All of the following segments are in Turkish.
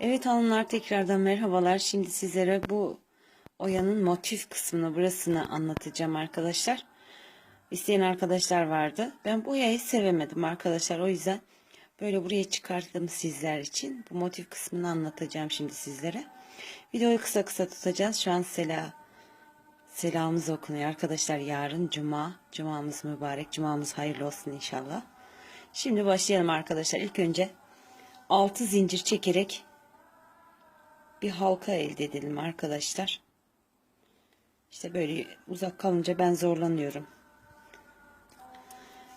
Evet hanımlar tekrardan merhabalar. Şimdi sizlere bu oyanın motif kısmını burasını anlatacağım arkadaşlar. İsteyen arkadaşlar vardı. Ben bu oyayı sevemedim arkadaşlar. O yüzden böyle buraya çıkarttım sizler için. Bu motif kısmını anlatacağım şimdi sizlere. Videoyu kısa kısa tutacağız. Şu an Sela selamımız okunuyor arkadaşlar. Yarın cuma. Cumamız mübarek. Cumamız hayırlı olsun inşallah. Şimdi başlayalım arkadaşlar. İlk önce 6 zincir çekerek bir halka elde edelim arkadaşlar. İşte böyle uzak kalınca ben zorlanıyorum.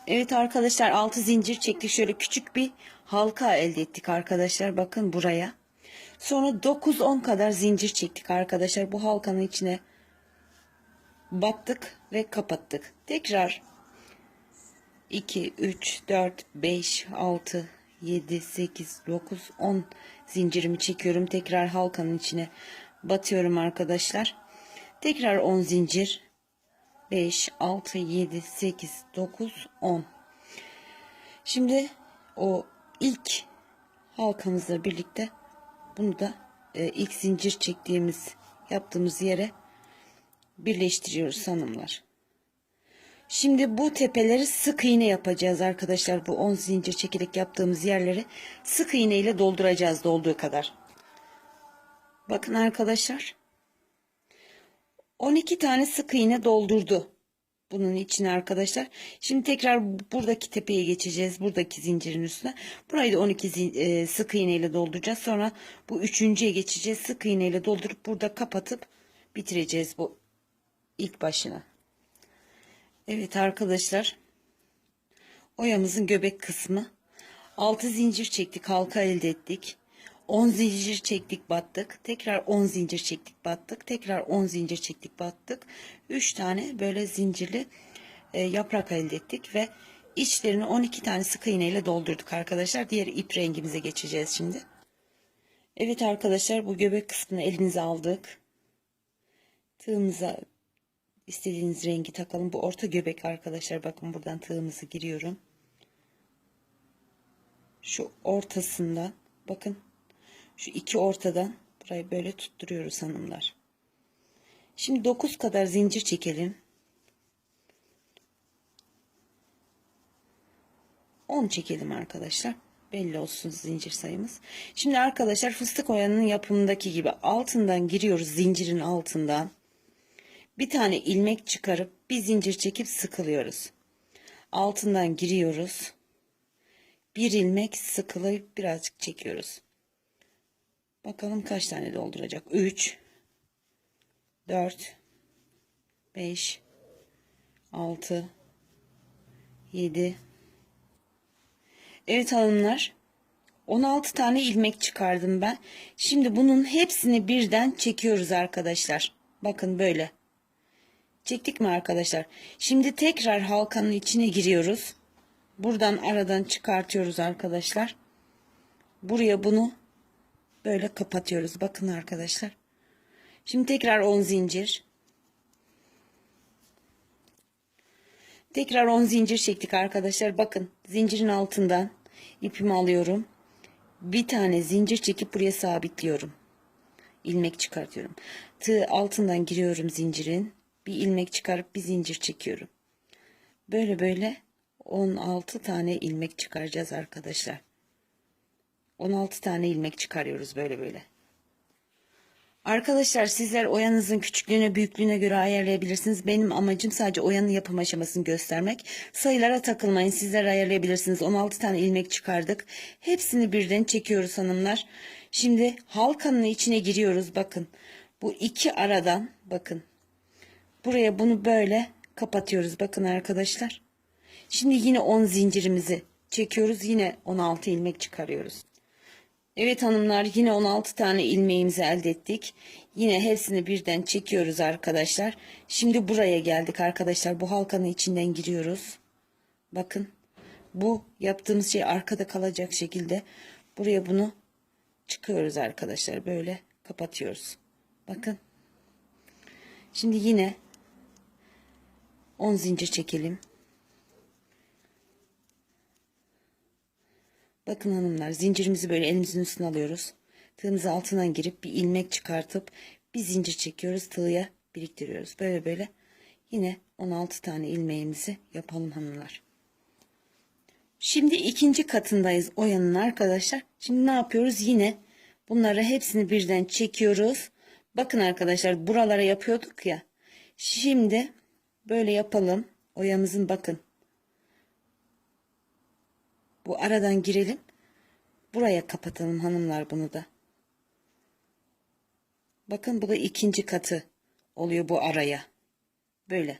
Evet arkadaşlar 6 zincir çektik. Şöyle küçük bir halka elde ettik arkadaşlar. Bakın buraya. Sonra 9-10 kadar zincir çektik arkadaşlar. Bu halkanın içine battık ve kapattık. Tekrar 2, 3, 4, 5, 6, 7, 8, 9, 10 zincirimi çekiyorum. Tekrar halkanın içine batıyorum arkadaşlar. Tekrar 10 zincir. 5, 6, 7, 8, 9, 10. Şimdi o ilk halkamızla birlikte bunu da e, ilk zincir çektiğimiz yaptığımız yere birleştiriyoruz hanımlar. Şimdi bu tepeleri sık iğne yapacağız arkadaşlar. Bu 10 zincir çekerek yaptığımız yerleri sık iğne ile dolduracağız dolduğu kadar. Bakın arkadaşlar. 12 tane sık iğne doldurdu. Bunun içine arkadaşlar. Şimdi tekrar buradaki tepeye geçeceğiz. Buradaki zincirin üstüne. Burayı da 12 zin- e, sık iğne ile dolduracağız. Sonra bu üçüncüye geçeceğiz. Sık iğne ile doldurup burada kapatıp bitireceğiz bu ilk başına. Evet arkadaşlar. Oyamızın göbek kısmı. 6 zincir çektik, halka elde ettik. 10 zincir çektik, battık. Tekrar 10 zincir çektik, battık. Tekrar 10 zincir çektik, battık. 3 tane böyle zincirli e, yaprak elde ettik ve içlerini 12 tane sık iğne ile doldurduk arkadaşlar. Diğer ip rengimize geçeceğiz şimdi. Evet arkadaşlar bu göbek kısmını elinize aldık. Tığımıza istediğiniz rengi takalım. Bu orta göbek arkadaşlar. Bakın buradan tığımızı giriyorum. Şu ortasından bakın şu iki ortadan burayı böyle tutturuyoruz hanımlar. Şimdi 9 kadar zincir çekelim. 10 çekelim arkadaşlar. Belli olsun zincir sayımız. Şimdi arkadaşlar fıstık oyanın yapımındaki gibi altından giriyoruz zincirin altından bir tane ilmek çıkarıp bir zincir çekip sıkılıyoruz. Altından giriyoruz. Bir ilmek sıkılayıp birazcık çekiyoruz. Bakalım kaç tane dolduracak. 3 4 5 6 7 Evet hanımlar 16 tane ilmek çıkardım ben. Şimdi bunun hepsini birden çekiyoruz arkadaşlar. Bakın böyle. Çektik mi arkadaşlar? Şimdi tekrar halkanın içine giriyoruz. Buradan aradan çıkartıyoruz arkadaşlar. Buraya bunu böyle kapatıyoruz. Bakın arkadaşlar. Şimdi tekrar 10 zincir. Tekrar 10 zincir çektik arkadaşlar. Bakın zincirin altından ipimi alıyorum. Bir tane zincir çekip buraya sabitliyorum. İlmek çıkartıyorum. Tığ altından giriyorum zincirin bir ilmek çıkarıp bir zincir çekiyorum. Böyle böyle 16 tane ilmek çıkaracağız arkadaşlar. 16 tane ilmek çıkarıyoruz böyle böyle. Arkadaşlar sizler oyanızın küçüklüğüne büyüklüğüne göre ayarlayabilirsiniz. Benim amacım sadece oyanın yapım aşamasını göstermek. Sayılara takılmayın sizler ayarlayabilirsiniz. 16 tane ilmek çıkardık. Hepsini birden çekiyoruz hanımlar. Şimdi halkanın içine giriyoruz bakın. Bu iki aradan bakın Buraya bunu böyle kapatıyoruz. Bakın arkadaşlar. Şimdi yine 10 zincirimizi çekiyoruz. Yine 16 ilmek çıkarıyoruz. Evet hanımlar yine 16 tane ilmeğimizi elde ettik. Yine hepsini birden çekiyoruz arkadaşlar. Şimdi buraya geldik arkadaşlar. Bu halkanın içinden giriyoruz. Bakın. Bu yaptığımız şey arkada kalacak şekilde. Buraya bunu çıkıyoruz arkadaşlar. Böyle kapatıyoruz. Bakın. Şimdi yine 10 zincir çekelim. Bakın hanımlar zincirimizi böyle elimizin üstüne alıyoruz. tığımızı altından girip bir ilmek çıkartıp bir zincir çekiyoruz tığya biriktiriyoruz. Böyle böyle yine 16 tane ilmeğimizi yapalım hanımlar. Şimdi ikinci katındayız oyanın arkadaşlar. Şimdi ne yapıyoruz? Yine bunları hepsini birden çekiyoruz. Bakın arkadaşlar buralara yapıyorduk ya. Şimdi böyle yapalım. Oyamızın bakın. Bu aradan girelim. Buraya kapatalım hanımlar bunu da. Bakın bu da ikinci katı oluyor bu araya. Böyle.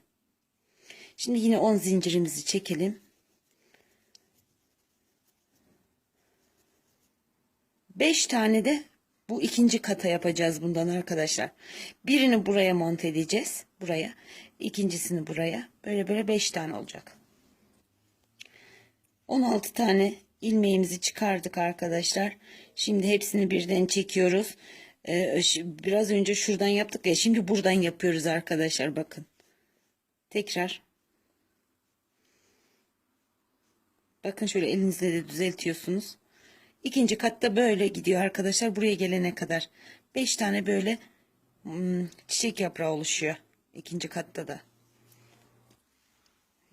Şimdi yine 10 zincirimizi çekelim. 5 tane de bu ikinci kata yapacağız bundan arkadaşlar. Birini buraya monte edeceğiz. Buraya. ikincisini buraya. Böyle böyle 5 tane olacak. 16 tane ilmeğimizi çıkardık arkadaşlar. Şimdi hepsini birden çekiyoruz. Ee, biraz önce şuradan yaptık ya. Şimdi buradan yapıyoruz arkadaşlar. Bakın. Tekrar. Bakın şöyle elinizle de düzeltiyorsunuz. İkinci katta böyle gidiyor arkadaşlar. Buraya gelene kadar. 5 tane böyle hmm, çiçek yaprağı oluşuyor. İkinci katta da.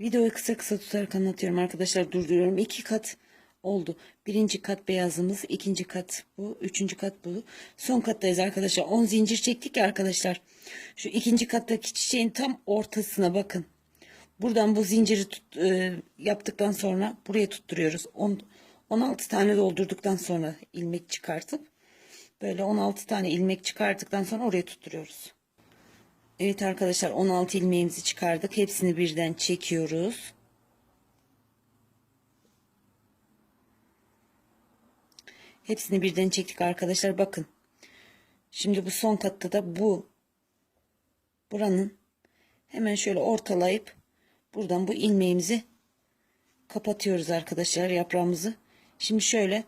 Videoyu kısa kısa tutarak anlatıyorum arkadaşlar durduruyorum. İki kat oldu. Birinci kat beyazımız, ikinci kat bu, üçüncü kat bu. Son kattayız arkadaşlar. 10 zincir çektik ya arkadaşlar. Şu ikinci kattaki çiçeğin tam ortasına bakın. Buradan bu zinciri tut, e, yaptıktan sonra buraya tutturuyoruz. 10, 16 tane doldurduktan sonra ilmek çıkartıp böyle 16 tane ilmek çıkarttıktan sonra oraya tutturuyoruz. Evet arkadaşlar 16 ilmeğimizi çıkardık. Hepsini birden çekiyoruz. Hepsini birden çektik arkadaşlar. Bakın. Şimdi bu son katta da bu buranın hemen şöyle ortalayıp buradan bu ilmeğimizi kapatıyoruz arkadaşlar yaprağımızı. Şimdi şöyle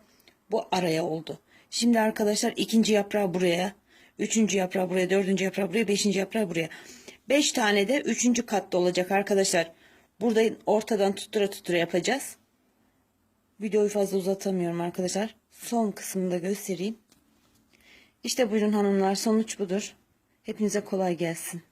bu araya oldu. Şimdi arkadaşlar ikinci yaprağı buraya, üçüncü yaprağı buraya, dördüncü yaprağı buraya, beşinci yaprağı buraya. Beş tane de üçüncü katta olacak arkadaşlar. Burada ortadan tuttura tuttura yapacağız. Videoyu fazla uzatamıyorum arkadaşlar. Son kısmını da göstereyim. İşte buyurun hanımlar sonuç budur. Hepinize kolay gelsin.